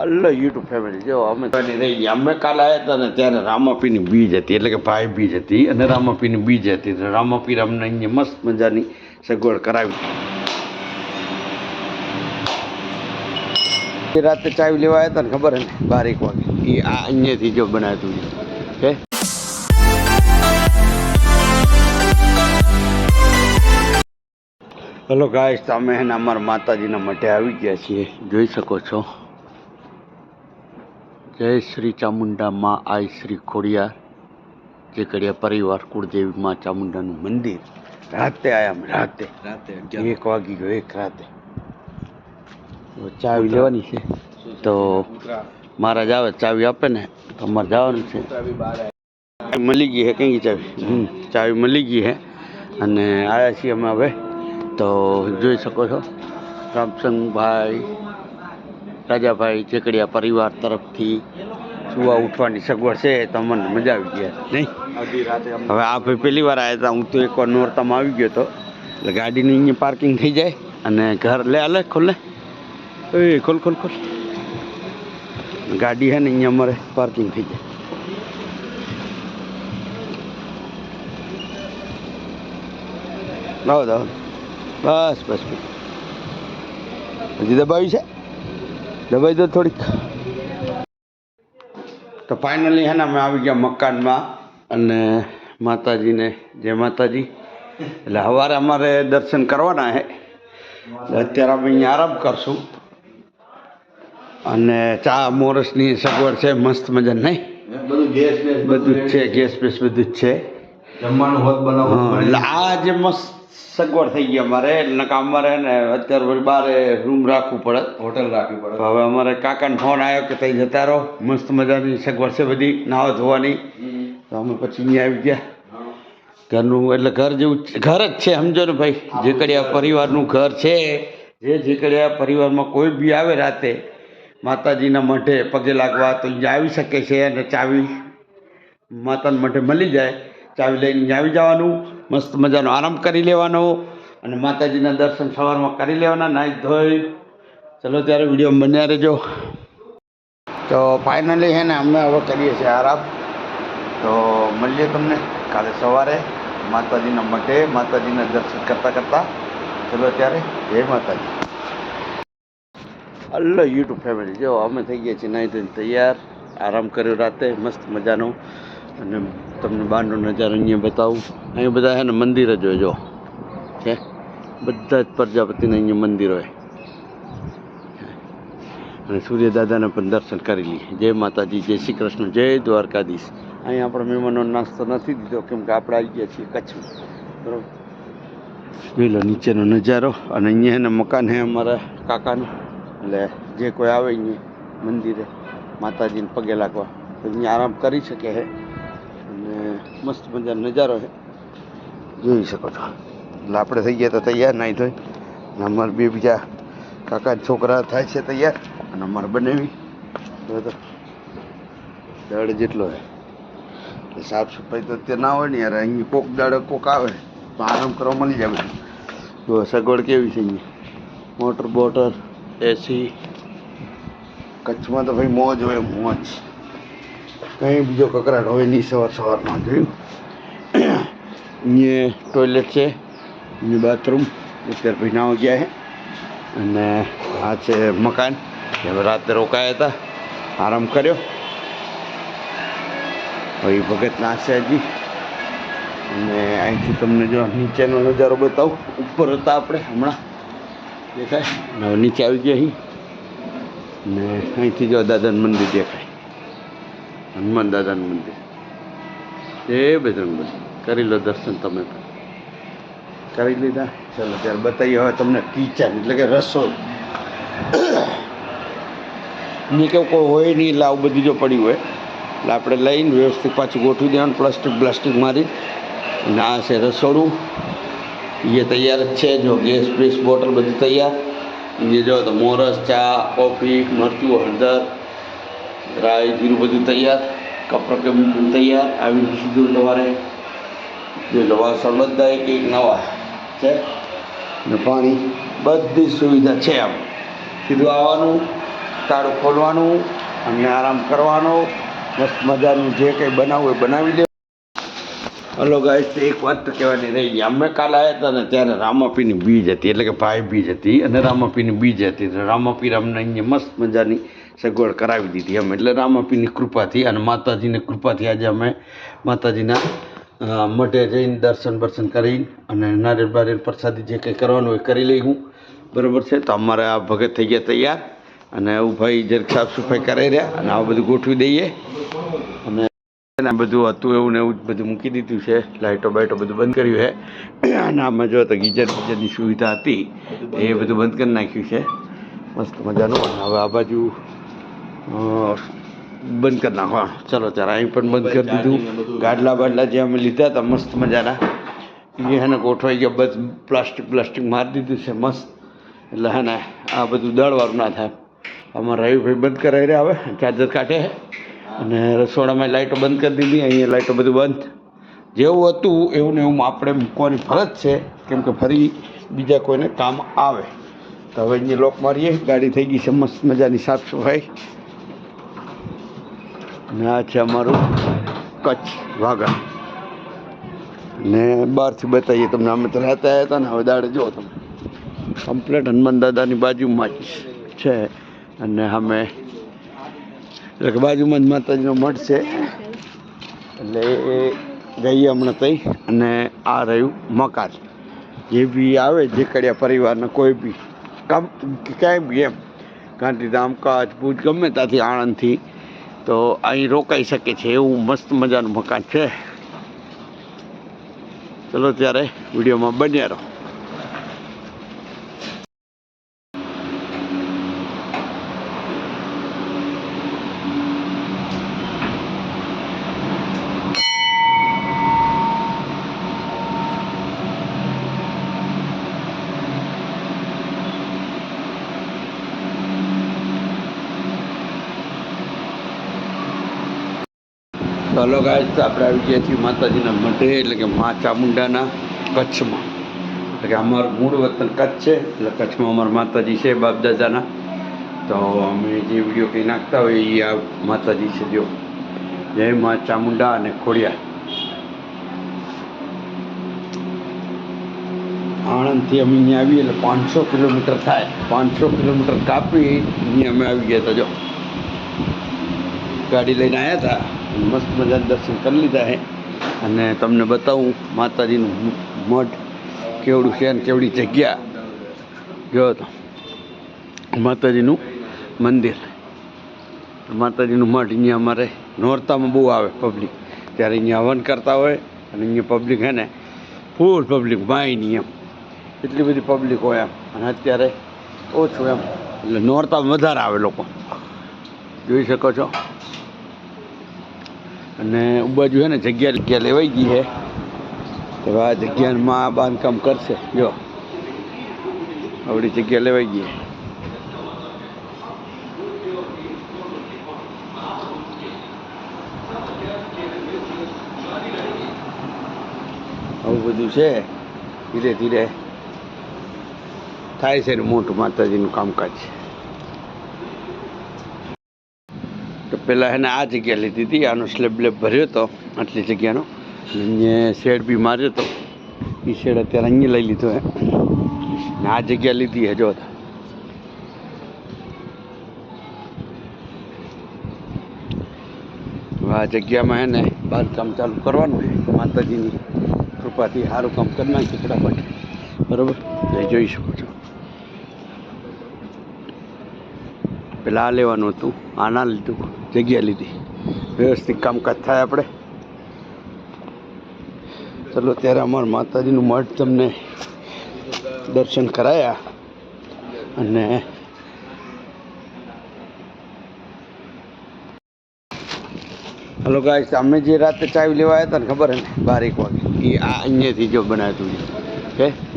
Hello YouTube family, જો અમે રહી ગયા. અમે કાલે આવ્યા હતા ને ત્યારે રામાપીની બીજ હતી, એટલે કે ભાઈ બીજ હતી અને રામાપીની બીજ હતી. તો રામાપીર અમને અહીંયા મસ્ત મજાની સગવડ કરાવી. રાતે ચાવી લેવા આવ્યા હતા ને ખબર ને? બાર એક વાગે. એ આ અહીંયાથી જો બનાવ્યું હે? હલો ગાય તમે અમારા માતાજીના મઠે આવી ગયા છીએ. જોઈ શકો છો. જય શ્રી ચામુંડા માં આય શ્રી ખોડિયાર જે કડિયા પરિવાર કુળદેવી માં ચામુંડાનું મંદિર. રાતે આયા રાતે. રાતે એક વાગી ગયો એક રાતે. ચાવી લેવાની છે. તો મહારાજ આવે ચાવી આપે ને તો અમારે જવાનું છે. મળી ગઈ હે કઈ ચાવી? ચાવી મળી ગઈ હે. અને આવ્યા છીએ અમે હવે. તો જોઈ શકો છો. રામસંગભાઈ રાજાભાઈ ચેકડિયા પરિવાર તરફથી સુવા ઉઠવાની સગવડ છે તો મને મજા આવી ગયા નહીં? હવે આ ભાઈ પહેલી વાર આવ્યા હતા હું તો એકવાર નોરતામાં આવી ગયો હતો. એટલે ગાડીની અહીંયા પાર્કિંગ થઈ જાય અને ઘર લે હાલે ખોલે એ ખોલ ખોલ ખોલ. ગાડી હે ને અહીંયા અમારે પાર્કિંગ થઈ જાય. લાવો દાવો બસ બસ બસ. હજી દબાવી છે? દબાવી દો થોડીક. તો ફાઇનલી હે ને અમે આવી ગયા મકાનમાં અને માતાજીને જય માતાજી. એટલે સવારે અમારે દર્શન કરવાના છે એટલે અત્યારે અમે અહીંયા આરામ કરશું. અને ચા મોરસની સગવડ છે મસ્ત મજા નહીં? બધું ગેસ બધું છે ગેસ બેસ બધું જ છે. જમવાનું હોત બનાવવું એટલે આ જે મસ્ત સગવડ થઈ ગઈ અમારે એટલે અમારે ને અત્યારે બહાર બારે રૂમ રાખવું પડે. હોટલ રાખવી પડે. હવે અમારે કાકાને ફોન આવ્યો કે તઈ જતા રહો. મસ્ત મજાની સગવડ છે બધી નાવા ધોવાની. તો અમે પછી અહીંયા આવી ગયા. ઘરનું એટલે ઘર જેવું. ઘર જ છે સમજો ને ભાઈ. ઝીકડિયા પરિવારનું ઘર છે. જે ઝીકડિયા પરિવારમાં કોઈ બી આવે રાતે માતાજીના મઢે પગે લાગવા તો અહીંયા આવી શકે છે અને ચાવી માતાના મઢે મળી જાય. ચાવી લઈને આવી જવાનું, મસ્ત મજાનો આરામ કરી લેવાનો અને માતાજીના દર્શન સવારમાં કરી લેવાના નાહી ધોઈ. ચલો ત્યારે વીડિયો બન્યા રહેજો. તો ફાઇનલી હે ને અમે હવે કરીએ છીએ આરામ. તો મળીએ તમને કાલે સવારે માતાજીના મઢે, માતાજીના દર્શન કરતાં કરતાં. ચલો ત્યારે જય માતાજી. અલ્લો યુટ્યુબ ફેમિલી જો અમે થઈ ગયા છીએ નાહી ધોઈને તૈયાર. આરામ કર્યો રાતે, મસ્ત મજાનો. અને તમને બહારનો નજારો અહીંયા બતાવું. અહીંયા બધા છે ને મંદિર જ હોય, જો. છે? બધા જ પ્રજાપતિના અહીંયા મંદિર હોય. અને સૂર્યદાદાને પણ દર્શન કરી લઈએ. જય માતાજી, જય શ્રી કૃષ્ણ, જય દ્વારકાધીશ. અહીંયા આપણે મહેમાનો નાસ્તો નથી દીધો, કેમ કે આપણે આવી ગયા છીએ કચ્છમાં. બરાબર? જોઈ લો નીચેનો નજારો. અને અહીંયા એના મકાન છે અમારા કાકાનું. એટલે જે કોઈ આવે અહીંયા મંદિરે, માતાજીને પગે લાગવા. તો અહીંયા આરામ કરી શકે છે. મસ્ત મજાનો નજારો છે. જોઈ શકો છો. એટલે આપણે થઈ ગયા તો તૈયાર નાહી થઈ અને અમારે બે બીજા કાકા છોકરા થાય છે તૈયાર, અને અમારે બનાવી. દડ જેટલો છે. સાફ સફાઈ તો અત્યારે ના હોય ને યાર, અહીં કોક દાડે કોક આવે, તો આરામ કરવા મળી જાય જો સગવડ કેવી છે અહીંયા? મોટર બોટર, એસી. કચ્છમાં તો ભાઈ મોજ હોય, મોજ. કંઈ બીજો કકરાટ હોય નહીં સવાર સવારમાં જોયું. ને ટોયલેટ છે ને બાથરૂમ અત્યારે ભાઈ નાવા ગયા છે. અને આ છે મકાન. હવે રાતે રોકાયા હતા. આરામ કર્યો. ભાઈ ભગત ના છે હજી. અને અહીંથી તમને જો નીચેનો નજારો બતાવું. ઉપર હતા આપણે હમણાં. દેખાય? હવે નીચે આવી ગયા અહીં. ને અહીંથી જો દાદાનું મંદિર દેખાય. હનુમાન દાદાનું મંદિર. એ બજરંગબલી કરી લો દર્શન તમે પણ. કરી લીધા. ચાલો, ત્યારે બતાવીએ. હવે તમને કિચન, એટલે કે રસોઈ. ની કેવું કોઈ હોય નહીં, એટલે આવું બધું જો પડ્યું હોય. એટલે આપણે લઈને વ્યવસ્થિત પાછું ગોઠવી દેવાનું, પ્લાસ્ટિક પ્લાસ્ટિક મારી. અને આ છે રસોડું. એ તૈયાર જ છે, જો ગેસ બેસ બોટલ બધું તૈયાર. એ જો તો મોરસ, ચા, કોફી, મરચું, હળદર. રાઈ જીરું બધું તૈયાર કપડ કે તૈયાર આવી સીધું તમારે જે નવા એક એક નવા છે. ને પાણી. બધી સુવિધા છે આમ. સીધું આવવાનું તાળું ખોલવાનું અને આરામ કરવાનો. મસ્ત મજાનું જે કંઈ બનાવવું એ બનાવી દે હલો ગાઈસ એક વાત તો કહેવાની રહી ગઈ. અમે કાલે આવ્યા હતા ને ત્યારે રામાપીની બીજ હતી, એટલે કે ભાઈ બીજ હતી અને રામાપીની બીજ હતી. એટલે રામાપીર અમને અહીંયા મસ્ત મજાની સગવડ કરાવી દીધી અમે એટલે રામાપીની કૃપાથી અને માતાજીની કૃપાથી આજે અમે માતાજીના મઢે જઈને દર્શન બર્શન કરી અને નારિયેળ બારિયેળ પ્રસાદી જે કંઈ કરવાનું હોય કરી લઈ હું. બરાબર છે? તો અમારે આ ભગત થઈ ગયા તૈયાર અને ઉભાઈ ભાઈ જરાક સાફ સફાઈ કરાવી રહ્યા અને આ બધું ગોઠવી દઈએ. અને અને બધું હતું એવું ને એવું બધું મૂકી દીધું છે. લાઇટો બાઇટો બધું બંધ કર્યું છે. અને આમાં જો તો ગીઝર ગીઝરની સુવિધા હતી, એ બધું બંધ કરી નાખ્યું છે. મસ્ત મજાનું. અને હવે આ બાજુ બંધ કરી નાખવા ચલો ત્યારે અહીં પણ બંધ કરી દીધું. ગાડલા બાડલા જે અમે લીધા હતા, મસ્ત મજાના. એ હે ને ગોઠવાઈ ગયા, બસ પ્લાસ્ટિક પ્લાસ્ટિક મારી દીધું છે, મસ્ત. એટલે હે ને આ બધું દળવાળું ના થાય. આમાં રવિભાઈ બંધ કરાવી રહ્યા હવે. ચાર્જર કાઢે. અને રસોડામાં લાઇટો બંધ કરી દીધી, અહીંયા લાઇટો બધું બંધ. જેવું હતું, એવું ને એવું આપણે મૂકવાની ફરજ છે, કેમ કે ફરી બીજા કોઈને કામ આવે. તો હવે અહીંયા લોક મારીએ, ગાડી થઈ ગઈ છે, મસ્ત મજાની સાફ સફાઈ. અને આ છે અમારું કચ્છ વાઘા ને બહારથી બતાવીએ તમને, અમે તો રહેતા હતા ને, હવે દાડે જુઓ તમે. કમ્પ્લેટ હનુમાન દાદાની બાજુમાં જ છે. અને અમે એટલે બાજુમાં જ માતાજીનો મઠ છે. એટલે એ જઈએ હમણાં તઈ અને આ રહ્યું મકાન. જે બી આવે, જે કડિયા પરિવારના કોઈ બી, કામ ક્યાંય બી એમ, ગાંધીધામ કચ્છ ભુજ, ગમે ત્યાંથી આણંદથી, તો અહીં રોકાઈ શકે છે. એવું મસ્ત મજાનું મકાન છે. ચલો ત્યારે વિડીયોમાં બન્યા રહો. હલો ગાય આપણે આવી ગયા છીએ માતાજીના મઢે, એટલે કે મા ચામુંડાના કચ્છમાં. એટલે કે અમારું મૂળ વતન કચ્છ છે, એટલે કચ્છમાં અમારા માતાજી છે, બાપદાદાના. તો અમે જે વીડિયો કંઈ નાખતા હોય એ આ માતાજી છે, જો. જય મા ચામુંડા અને ખોડિયા આણંદથી અમે અહીંયા આવીએ, એટલે પાંચસો કિલોમીટર થાય. પાંચસો કિલોમીટર કાપી, અહીંયા અમે આવી ગયા હતા, જો. ગાડી લઈને આવ્યા હતા. મસ્ત મજાના દર્શન કરી લીધા છે અને તમને બતાવું, માતાજીનું મઠ કેવડું છે અને કેવડી જગ્યા. જો તો, માતાજીનું મંદિર. માતાજીનું મઠ અહીંયા અમારે નોરતામાં બહુ આવે પબ્લિક ત્યારે અહીંયા હવન કરતા હોય અને અહીંયા પબ્લિક હે ને ફૂલ પબ્લિક માયની એમ. એટલી બધી પબ્લિક હોય એમ. અને અત્યારે ઓછું એમ. એટલે નોરતામાં વધારે આવે લોકો. જોઈ શકો છો. અને બાજુ છે ને જગ્યા જગ્યા લેવાઈ ગઈ છે. તો આ જગ્યામાં બાંધકામ કરશે. જો. આવડી જગ્યા લેવાઈ ગઈ આવું બધું છે. ધીરે ધીરે થાય છે ને મોટું માતાજીનું કામકાજ. તો પહેલાં એને આ જગ્યા લીધી હતી, આનો સ્લેબ બ્લેબ ભર્યો હતો આટલી જગ્યાનો. અહીંયા શેડ બી માર્યો હતો એ શેડ અત્યારે અહીંયા લઈ લીધો હે. આ જગ્યા લીધી હે, જો. આ જગ્યામાં એને બાંધકામ ચાલુ કરવાનું છે. માતાજીની કૃપાથી સારું કામ કરી નાખ્યું ફટાફટ. બરાબર? એ જોઈ શકો છો. પેલા આ લેવાનું હતું આના લીધું, જગ્યા લીધી. વ્યવસ્થિત કામકાજ થાય આપણે. ચલો, ત્યારે અમારા માતાજીનું મઠ તમને દર્શન કરાયા અને હલો ગાઈસ, અમે જે રાતે ચાવી લેવા આવ્યા હતા ને ખબર હે ને? બાર એક વાગે. એ આ અહીંયાથી જો બનાવ્યું હતું. કે